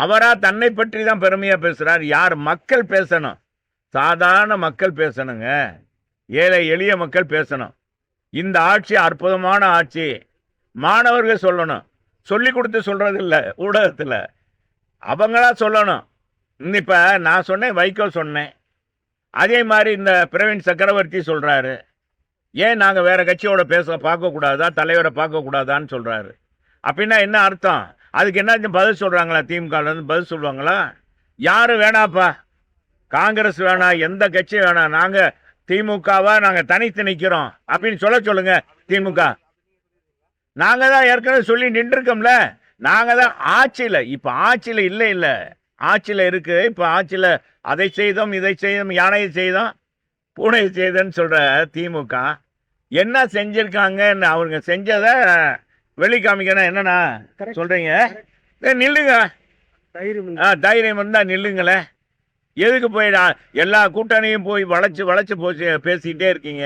அவராக தன்னை பற்றி தான் பெருமையாக பேசுகிறார் யார் மக்கள் பேசணும்? சாதாரண மக்கள் பேசணுங்க. ஏழை எளிய மக்கள் பேசணும். இந்த ஆட்சி அற்புதமான ஆட்சி. மாணவர்கள் சொல்லணும். சொல்லி கொடுத்து சொல்கிறது இல்லை ஊடகத்தில். அவங்களா சொல்லணும். இன்னும் நான் சொன்னேன் வைகோ சொன்னேன். அதே மாதிரி இந்த பிரவீன் சக்கரவர்த்தி சொல்கிறாரு ஏன் நாங்கள் வேறு கட்சியோட பேச பார்க்கக்கூடாதா? தலைவரை பார்க்கக்கூடாதான்னு சொல்கிறாரு அப்படின்னா என்ன அர்த்தம்? அதுக்கு என்ன பதில் சொல்கிறாங்களா திமுகலேருந்து பதில் சொல்லுவாங்களா? யாரும் வேணாப்பா? காங்கிரஸ் வேணாம் எந்த கட்சி வேணாம் நாங்கள் திமுகவாக நாங்கள் தனித்து நிற்கிறோம் அப்படின்னு சொல்ல சொல்லுங்கள் திமுக. நாங்கள் தான் ஏற்கனவே சொல்லி நின்றுருக்கோம்ல. நாங்கள் தான் ஆட்சியில். இப்போ ஆட்சியில் இல்லை இல்லை. ஆட்சியில் இருக்குது இப்போ ஆட்சியில் அதை செய்தோம் இதை செய்தோம் யானையை செய்தோம் பூனையை செய்தோன்னு சொல்கிற திமுக. என்ன செஞ்சுருக்காங்கன்னு அவங்க செஞ்சதை வெளி காமிக்கணும் என்னண்ணா. சொல்றீங்க. ஏய், நில்லுங்க. தைரியம் ஆ தைரியம் இருந்தா நில்லுங்களேன் எதுக்கு போய் நான் எல்லா கூட்டணியும் போய் வளைச்சு வளைச்சு போச்சு பேசிக்கிட்டே இருக்கீங்க?